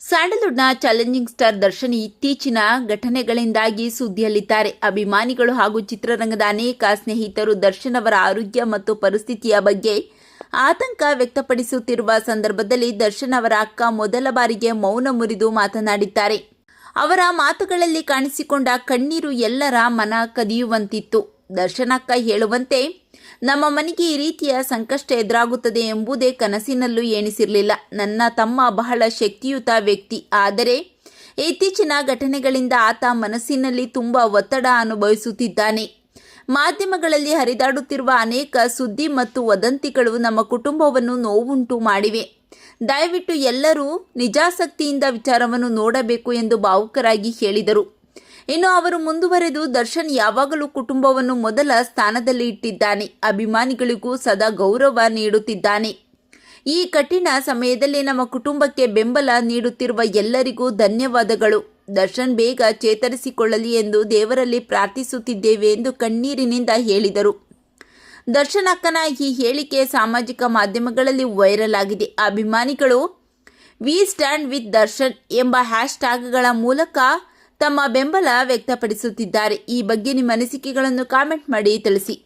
ಸ್ಯಾಂಡಲ್ವುಡ್ನ challenging star Darshan ಇತ್ತೀಚಿನ ಘಟನೆಗಳಿಂದಾಗಿ ಸುದ್ದಿಯಲ್ಲಿದ್ದಾರೆ. ಅಭಿಮಾನಿಗಳು ಹಾಗೂ ಚಿತ್ರರಂಗದ ಅನೇಕ ಸ್ನೇಹಿತರು ದರ್ಶನ್ ಅವರ ಆರೋಗ್ಯ ಮತ್ತು ಪರಿಸ್ಥಿತಿಯ ಬಗ್ಗೆ ಆತಂಕ ವ್ಯಕ್ತಪಡಿಸುತ್ತಿರುವ ಸಂದರ್ಭದಲ್ಲಿ ದರ್ಶನ್ ಅವರ ಅಕ್ಕ ಮೊದಲ ಬಾರಿಗೆ ಮೌನ ಮುರಿದು ಮಾತನಾಡಿದ್ದಾರೆ. ಅವರ ಮಾತುಗಳಲ್ಲಿ ಕಾಣಿಸಿಕೊಂಡ ಕಣ್ಣೀರು ಎಲ್ಲರ ಮನ ಕದಿಯುವಂತಿತ್ತು. ದರ್ಶನ್ ಅಕ್ಕ ಹೇಳುವಂತೆ ನಮ್ಮ ಮನೆಗೆ ಈ ರೀತಿಯ ಸಂಕಷ್ಟ ಎದುರಾಗುತ್ತದೆ ಎಂಬುದೇ ಕನಸಿನಲ್ಲೂ ಎಣಿಸಿರಲಿಲ್ಲ. ನನ್ನ ತಮ್ಮ ಬಹಳ ಶಕ್ತಿಯುತ ವ್ಯಕ್ತಿ. ಆದರೆ ಇತ್ತೀಚಿನ ಘಟನೆಗಳಿಂದ ಆತ ಮನಸ್ಸಿನಲ್ಲಿ ತುಂಬ ಒತ್ತಡ ಅನುಭವಿಸುತ್ತಿದ್ದಾನೆ. ಮಾಧ್ಯಮಗಳಲ್ಲಿ ಹರಿದಾಡುತ್ತಿರುವ ಅನೇಕ ಸುದ್ದಿ ಮತ್ತು ವದಂತಿಗಳು ನಮ್ಮ ಕುಟುಂಬವನ್ನು ನೋವುಂಟು ಮಾಡಿವೆ. ದಯವಿಟ್ಟು ಎಲ್ಲರೂ ನಿಜಾಸಕ್ತಿಯಿಂದ ವಿಚಾರವನ್ನು ನೋಡಬೇಕು ಎಂದು ಭಾವುಕರಾಗಿ ಹೇಳಿದರು. ಇನ್ನು ಅವರು ಮುಂದುವರೆದು ದರ್ಶನ್ ಯಾವಾಗಲೂ ಕುಟುಂಬವನ್ನು ಮೊದಲ ಸ್ಥಾನದಲ್ಲಿ ಇಟ್ಟಿದ್ದಾನೆ. ಅಭಿಮಾನಿಗಳಿಗೂ ಸದಾ ಗೌರವ ನೀಡುತ್ತಿದ್ದಾನೆ. ಈ ಕಠಿಣ ಸಮಯದಲ್ಲಿ ನಮ್ಮ ಕುಟುಂಬಕ್ಕೆ ಬೆಂಬಲ ನೀಡುತ್ತಿರುವ ಎಲ್ಲರಿಗೂ ಧನ್ಯವಾದಗಳು. ದರ್ಶನ್ ಬೇಗ ಚೇತರಿಸಿಕೊಳ್ಳಲಿ ಎಂದು ದೇವರಲ್ಲಿ ಪ್ರಾರ್ಥಿಸುತ್ತಿದ್ದೇವೆ ಎಂದು ಕಣ್ಣೀರಿನಿಂದ ಹೇಳಿದರು. ದರ್ಶನ್ ಅಕ್ಕನ ಈ ಹೇಳಿಕೆ ಸಾಮಾಜಿಕ ಮಾಧ್ಯಮಗಳಲ್ಲಿ ವೈರಲ್ ಆಗಿದೆ ಅಭಿಮಾನಿಗಳು ವಿ ಸ್ಟ್ಯಾಂಡ್ ವಿತ್ ದರ್ಶನ್ ಎಂಬ ಹ್ಯಾಶ್ ಟ್ಯಾಗ್ಗಳ ಮೂಲಕ ತಮ್ಮ ಬೆಂಬಲ ವ್ಯಕ್ತಪಡಿಸುತ್ತಿದ್ದಾರೆ. ಈ ಬಗ್ಗೆ ನಿಮ್ಮ ಅನಿಸಿಕೆಗಳನ್ನು ಕಾಮೆಂಟ್ ಮಾಡಿ ತಿಳಿಸಿ.